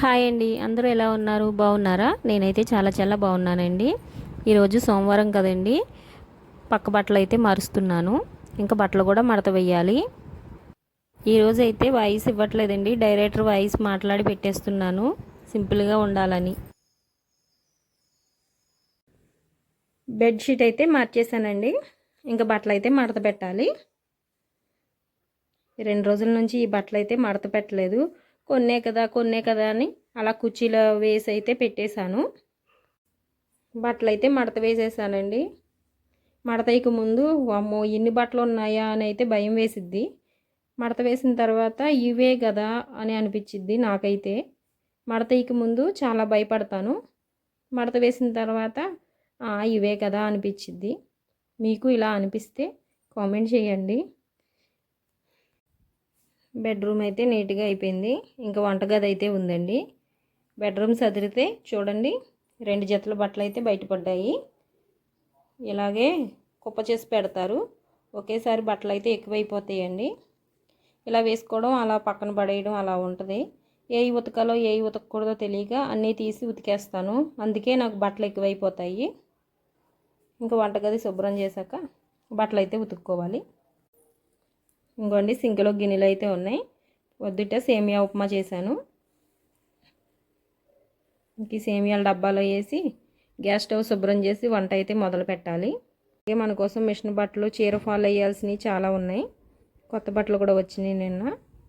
Hi అండి. అందరూ ఎలా ఉన్నారు? బాగున్నారా? నేనైతే చాలా చాలా బాగున్నానండి. ఈరోజు సోమవారం కదండి. పక్క బట్టలు అయితే మారుస్తున్నాను. ఇంకా బట్టలు కూడా మడత వేయాలి. ఈరోజు అయితే వాయిస్ ఇవ్వట్లేదండి. డైరెక్టర్ వాయిస్ మాట్లాడి పెట్టేస్తున్నాను. సింపుల్గా ఉండాలని. బెడ్షీట్ అయితే మార్చేసానండి ఇంకా బట్టలు అయితే మడత పెట్టాలి. రెండు రోజుల నుంచి ఈ బట్టలు అయితే మడత పెట్టలేదు. కొన్నే కదా కొన్నే కదా అని అలా కుర్చీలో వేసి అయితే పెట్టేశాను. బట్టలు అయితే మడత వేసేసానండి. మడతయ్యక ముందు అమ్మో ఎన్ని బట్టలు ఉన్నాయా అని అయితే భయం వేసిద్ది. మడత వేసిన తర్వాత ఇవే కదా అని అనిపించిద్ది నాకైతే. మడతయ్యక ముందు చాలా భయపడతాను. మడత వేసిన తర్వాత ఇవే కదా అనిపించిద్ది. మీకు ఇలా అనిపిస్తే కామెంట్ చేయండి. బెడ్రూమ్ అయితే నీట్గా అయిపోయింది. ఇంకా వంటగది అయితే ఉందండి. బెడ్రూమ్ సదిరితే చూడండి రెండు జతల బట్టలు అయితే బయటపడ్డాయి. ఇలాగే కుప్ప చేసి పెడతారు. ఒకేసారి బట్టలు అయితే ఎక్కువైపోతాయండి. ఇలా వేసుకోవడం అలా పక్కన పడేయడం అలా ఉంటుంది. ఏ ఉతకాలో ఏ ఉతకకూడదో తెలియక అన్నీ తీసి ఉతికేస్తాను. అందుకే నాకు బట్టలు ఎక్కువైపోతాయి. ఇంకా వంటగది శుభ్రం చేశాక బట్టలు అయితే ఉతుక్కోవాలి. ఇంకోండి సింక్లో గిన్నెలు అయితే ఉన్నాయి. వద్దుట సేమియా ఉప్మా చేశాను. ఇంక సేమియాల డబ్బాలో వేసి గ్యాస్ స్టవ్ శుభ్రం చేసి వంట అయితే మొదలు పెట్టాలి. అలాగే మన కోసం మిషన్ బట్టలు చీర ఫాల్ అయ్యాల్సినవి చాలా ఉన్నాయి. కొత్త బట్టలు కూడా వచ్చినాయి నిన్న.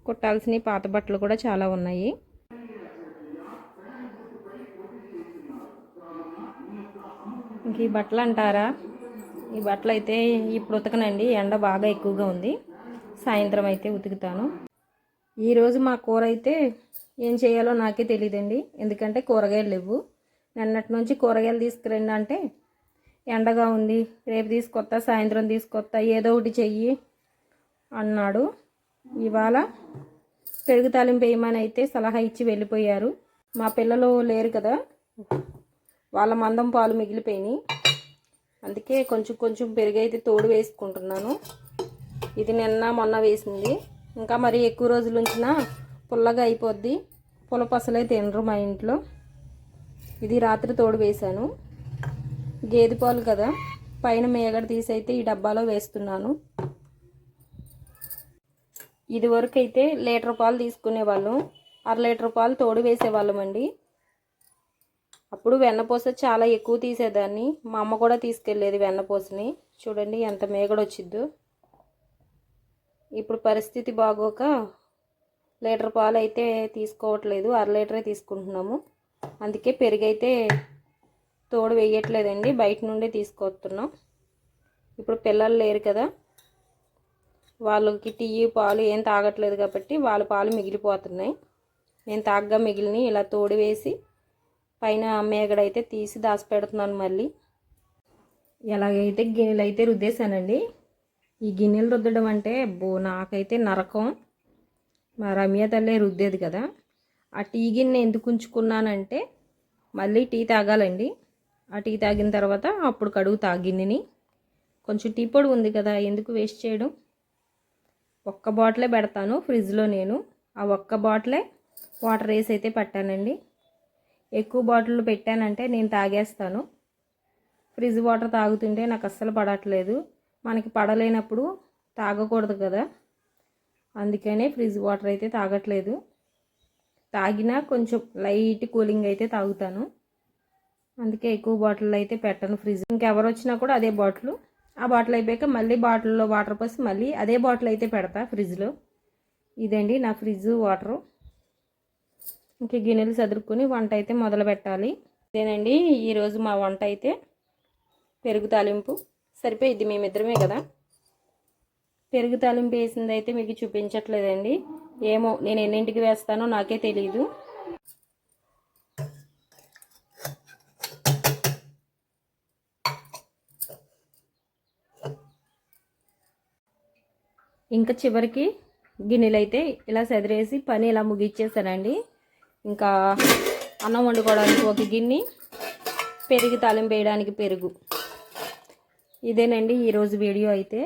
కుట్టాల్సినవి పాత బట్టలు కూడా చాలా ఉన్నాయి. ఇంక ఈ బట్టలు అంటారా? ఈ బట్టలు అయితే ఇప్పుడు ఉతకనండి. ఎండ బాగా ఎక్కువగా ఉంది. సాయంత్రం అయితే ఉతుకుతాను. ఈరోజు మా కూర అయితే ఏం చేయాలో నాకే తెలియదండి ఎందుకంటే కూరగాయలు లేవు. నిన్నటి నుంచి కూరగాయలు తీసుకురండి అంటే ఎండగా ఉంది. రేపు తీసుకొస్తా సాయంత్రం తీసుకొస్తా ఏదో ఒకటి చెయ్యి అన్నాడు. ఇవాళ పెరుగు తాలింపు వేయమని అయితే సలహా ఇచ్చి వెళ్ళిపోయారు. మా పిల్లలు లేరు కదా. వాళ్ళ మందం పాలు మిగిలిపోయినాయి. అందుకే కొంచెం కొంచెం పెరుగు అయితే తోడు వేసుకుంటున్నాను. ఇది నిన్న మొన్న వేసింది. ఇంకా మరి ఎక్కువ రోజులు ఉంచిన పుల్లగా అయిపోద్ది. పులపసలే తినరు మా ఇంట్లో. ఇది రాత్రి తోడు వేశాను. గేదె పాలు కదా. పైన మేగడ తీసైతే ఈ డబ్బాలో వేస్తున్నాను. ఇది వరకు అయితే లీటర్ పాలు తీసుకునేవాళ్ళం. అర లీటర్ పాలు తోడు వేసేవాళ్ళం అండి. అప్పుడు వెన్నపూస చాలా ఎక్కువ తీసేదాన్ని. మా అమ్మ కూడా తీసుకెళ్ళేది వెన్నపూసని చూడండి ఎంత మేగడ వచ్చిద్దో. ఇప్పుడు పరిస్థితి బాగోక లీటర్ పాలు అయితే తీసుకోవట్లేదు. అర లీటరే తీసుకుంటున్నాము. అందుకే పెరుగైతే తోడు వేయట్లేదండి. బయట నుండే తీసుకొస్తున్నాం. ఇప్పుడు పిల్లలు లేరు కదా. వాళ్ళకి టీ పాలు ఏం తాగట్లేదు కాబట్టి వాళ్ళ పాలు మిగిలిపోతున్నాయి. నేను తాగ్గా మిగిలిన ఇలా తోడు వేసి పైన మేగడైతే తీసి దాచిపెడుతున్నాను మళ్ళీ. ఎలాగైతే గిన్నెలు అయితే రుద్దేశానండి. ఈ గిన్నెలు రుద్దడం అంటే బో నాకైతే నరకం. మా రమ్య తల్లే రుద్దేది కదా. ఆ టీ గిన్నె ఎందుకు ఉంచుకున్నానంటే మళ్ళీ టీ తాగాలండి. ఆ టీ తాగిన తర్వాత అప్పుడు కడుగుతా గిన్నెని. కొంచెం టీ పొడి ఉంది కదా ఎందుకు వేస్ట్ చేయడం? ఒక్క బాటిలే పెడతాను ఫ్రిడ్జ్లో నేను. ఆ ఒక్క బాటిలే వాటర్ వేసి అయితే పెట్టానండి. ఎక్కువ బాటిల్ పెట్టానంటే నేను తాగేస్తాను. ఫ్రిడ్జ్ వాటర్ తాగుతుంటే నాకు అస్సలు పడట్లేదు. మనకి పడలేనప్పుడు తాగకూడదు కదా. అందుకనే ఫ్రిడ్జ్ వాటర్ అయితే తాగట్లేదు. తాగినా కొంచెం లైట్ కూలింగ్ అయితే తాగుతాను. అందుకే ఎక్కువ బాటిల్ అయితే పెట్టను ఫ్రిడ్జ్. ఇంకెవరు వచ్చినా కూడా అదే బాటిల్. ఆ బాటిల్ అయిపోయాక మళ్ళీ బాటిల్లో వాటర్ పోసి మళ్ళీ అదే బాటిల్ అయితే పెడతా ఫ్రిడ్జ్లో. ఇదండి నా ఫ్రిడ్జ్ వాటరు. ఇంక గిన్నెలు చదురుకొని వంట అయితే మొదలు పెట్టాలి. ఇదేనండి ఈరోజు మా వంట అయితే పెరుగు తాలింపు. సరిపోయిద్ది మేమిద్దరమే కదా. పెరుగు తాలింపు వేసింది అయితే మీకు చూపించట్లేదండి. ఏమో నేను ఎన్నింటికి వేస్తానో నాకే తెలియదు ఇంకా చివరికి గిన్నెలు అయితే ఇలా సెదిరేసి పని ఇలా ముగిచ్చేసానండి. ఇంకా అన్నం వండుకోవడానికి ఒక గిన్నె పెరుగు తాలింపు వేయడానికి పెరుగు. ఇదేనండి ఈరోజు వీడియో అయితే.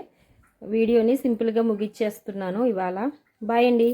వీడియోని సింపుల్గా ముగిచ్చేస్తున్నాను ఇవాళ. బాయ్ అండి.